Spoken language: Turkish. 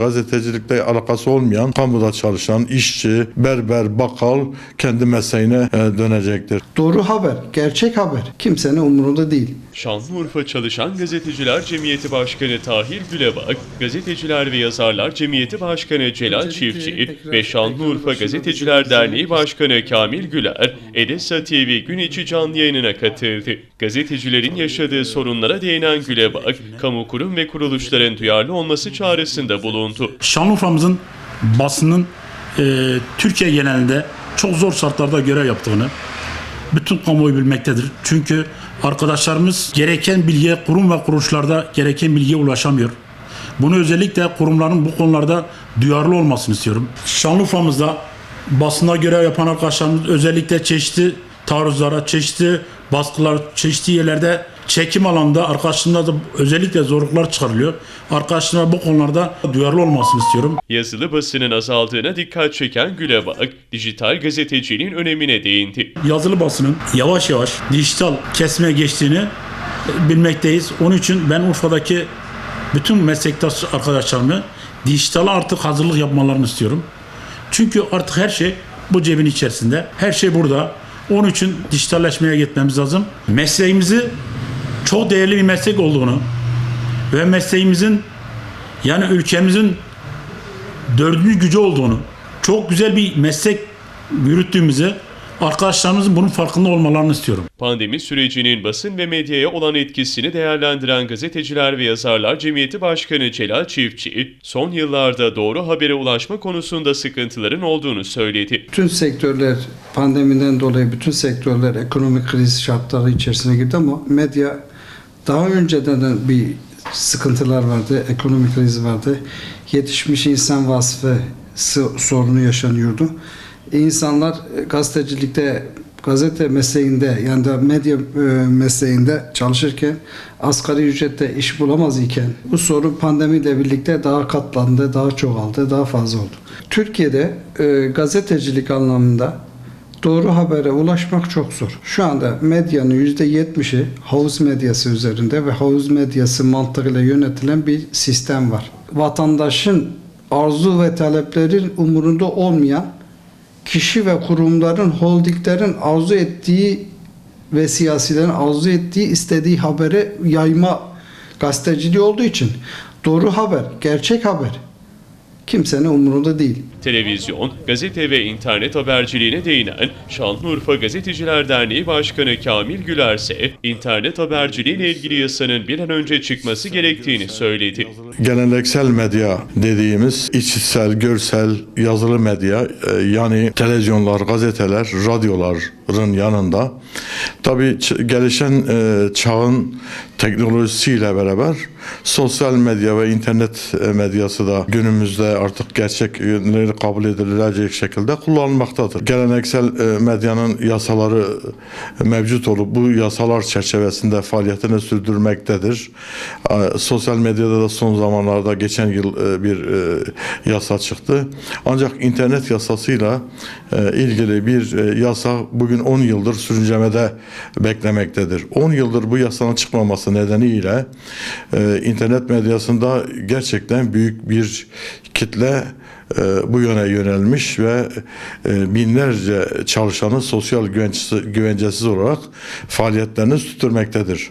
Gazetecilikle alakası olmayan, kamuda çalışan işçi, berber, bakkal kendi mesleğine e, dönecektir. Doğru haber, gerçek haber kimsenin umurunda değil. Şanlıurfa Çalışan Gazeteciler Cemiyeti Başkanı Tahir Gülebak, Gazeteciler ve Yazarlar Cemiyeti Başkanı Celal Çiftçi ve Şanlıurfa Gazeteciler Derneği Başkanı Kamil Güler, Edessa TV gün içi canlı yayınına katıldı. Gazetecilerin yaşadığı sorunlara değinen Gülebak, kamu kurum ve kuruluşların duyarlı olması çağrısında bulundu. Şanlıurfa'mızın basının e, Türkiye genelinde çok zor şartlarda görev yaptığını bütün kamuoyu bilmektedir. Çünkü arkadaşlarımız gereken bilgiye kurum ve kuruluşlarda gereken bilgiye ulaşamıyor. Bunu özellikle kurumların bu konularda duyarlı olmasını istiyorum. Şanlıurfa'mızda basında görev yapan arkadaşlarımız özellikle çeşitli taarruzlara, çeşitli baskılar, çeşitli yerlerde çekim alanda arkadaşlarımda da özellikle zorluklar çıkarılıyor. Arkadaşlarıma bu konularda duyarlı olmasını istiyorum. Yazılı basının azaldığına dikkat çeken Gülebak, dijital gazeteciliğin önemine değindi. yazılı basının yavaş yavaş dijital kesmeye geçtiğini bilmekteyiz. Onun için ben Urfa'daki bütün meslektaş arkadaşlarımı dijitale artık hazırlık yapmalarını istiyorum. Çünkü artık her şey bu cebin içerisinde. Her şey burada. Onun için dijitalleşmeye gitmemiz lazım. Mesleğimizi çok değerli bir meslek olduğunu ve mesleğimizin yani ülkemizin dördüncü gücü olduğunu, çok güzel bir meslek yürüttüğümüzü arkadaşlarımızın bunun farkında olmalarını istiyorum. Pandemi sürecinin basın ve medyaya olan etkisini değerlendiren Gazeteciler ve Yazarlar Cemiyeti Başkanı Celal Çiftçi, son yıllarda doğru habere ulaşma konusunda sıkıntıların olduğunu söyledi. Bütün sektörler pandemiden dolayı bütün sektörler ekonomik kriz şartları içerisine girdi ama medya daha önceden de bir sıkıntılar vardı, ekonomik kriz vardı. Yetişmiş insan vasfı sorunu yaşanıyordu. İnsanlar e, gazetecilikte gazete mesleğinde yani da medya e, mesleğinde çalışırken asgari ücrette iş bulamaz iken bu sorun pandemiyle birlikte daha katlandı, daha çoğaldı, daha fazla oldu. Türkiye'de e, gazetecilik anlamında doğru habere ulaşmak çok zor. Şu anda medyanın %70'i havuz medyası üzerinde ve havuz medyası mantığıyla yönetilen bir sistem var. Vatandaşın arzu ve taleplerin umurunda olmayan kişi ve kurumların, holdinglerin arzu ettiği ve siyasilerin arzu ettiği, istediği habere yayma gazeteciliği olduğu için doğru haber, gerçek haber kimsenin umurunda değil. Televizyon, gazete ve internet haberciliğine değinen Şanlıurfa Gazeteciler Derneği Başkanı Kamil Güler ise internet haberciliğiyle ilgili yasanın bir an önce çıkması gerektiğini söyledi. Geleneksel medya dediğimiz işitsel, görsel, yazılı medya e, yani televizyonlar, gazeteler, radyoların yanında tabii gelişen e, çağın teknolojisiyle beraber sosyal medya ve internet e, medyası da günümüzde artık gerçek yönleri kabul edilecek şekilde kullanılmaktadır. Geleneksel e, medyanın yasaları e, mevcut olup bu yasalar çerçevesinde faaliyetini sürdürmektedir. Sosyal medyada da son zamanlarda geçen yıl bir yasa çıktı. Ancak internet yasasıyla ilgili bir yasa bugün 10 yıldır sürüncemede beklemektedir. 10 yıldır bu yasanın çıkmaması nedeniyle e, internet medyasında gerçekten büyük bir kitle e, bu yöne yönelmiş ve e, binlerce çalışanı sosyal güvencesiz olarak faaliyetlerini sürdürmektedir.